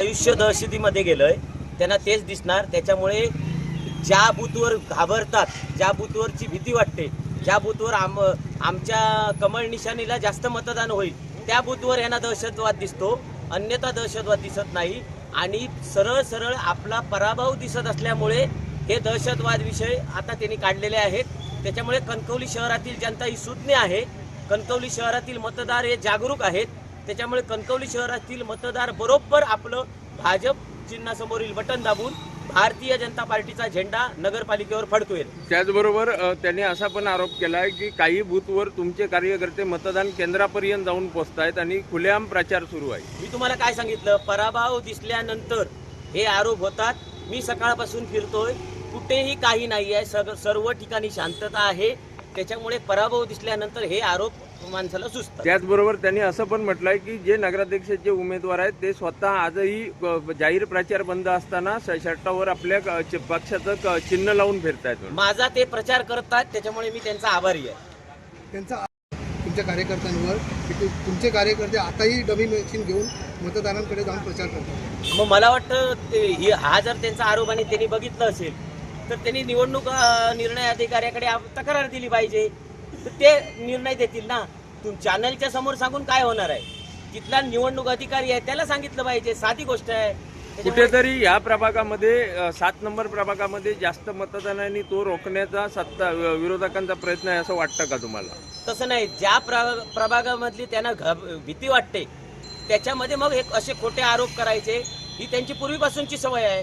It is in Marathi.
आयुष्य दहशतीमध्ये गेलंय. त्यांना तेच दिसणार. त्याच्यामुळे ज्या बूथवर घाबरतात ज्या बूथवरची भीती वाटते ज्या बूथवर आम आमच्या कमळ निशाणीला जास्त मतदान होईल त्या बूथवर यांना दहशतवाद दिसतो. अन्यथा दहशतवाद दिसत नाही. आणि सरळ सरळ आपला पराभव दिसत असल्यामुळे हे दहशतवाद विषय आता त्यांनी काढलेले आहेत. त्याच्यामुळे कणकवली शहरातील जनता ही सुज्ञ आहे. कणकवली शहरातील मतदार हे जागरूक आहेत. त्याच्यामुळे कणकवली शहरातील मतदार बरोबर आपलं भाजप चिन्हासमोरील बटन दाबून भारतीय जनता पार्टीचा झेंडा नगरपालिकेवर फडकवेल. त्याचबरोबर त्यांनी असा पण आरोप केला आहे की काही बूथवर तुमचे कार्यकर्ते मतदान केंद्रापर्यंत जाऊन पोचतायत आणि खुलेआम प्रचार सुरू आहे. मी तुम्हाला काय सांगितलं? पराभव दिसल्यानंतर हे आरोप होतात. मी सकाळपासून फिरतोय. कुठेही काही नाही आहे सर्व ठिकाणी शांतता आहे. त्याच्यामुळे पराभव दिसल्यानंतर हे आरोप माणसाला सुचतात. त्याचबरोबर त्यांनी असं पण म्हटलंय की जे नगराध्यक्षाचे उमेदवार आहेत ते स्वतः आजही जाहीर प्रचार बंद असताना शर्टावर आपल्या पक्षाचं चिन्ह लावून फिरतायत माझा ते प्रचार करतात त्याच्यामुळे मी त्यांचा आभारी आहे. त्यांचा तुमच्या कार्यकर्त्यांवर तुमचे कार्यकर्ते आताही डमी मशीन घेऊन मतदारांकडे जाऊन प्रचार करतात. मग मला वाटतं ते ही- हा जर त्यांचा आरोप आणि त्यांनी बघितलं असेल तर त्यांनी निवडणूक निर्णय अधिकाऱ्याकडे तक्रार दिली पाहिजे. तर ते निर्णय देतील ना. तुम चॅनलच्या समोर सांगून काय होणार आहे? तिथला निवडणूक अधिकारी आहे त्याला सांगितलं पाहिजे. साधी गोष्ट आहे. कुठेतरी या प्रभागामध्ये सात नंबर प्रभागामध्ये जास्त मतदानाने तो रोखण्याचा सत्ता विरोधकांचा प्रयत्न आहे असं वाटतं का तुम्हाला? तसं नाही. ज्या प्र प्रभागामधली त्यांना भीती वाटते त्याच्यामध्ये मग हे असे खोटे आरोप करायचे ही त्यांची पूर्वीपासूनची सवय आहे.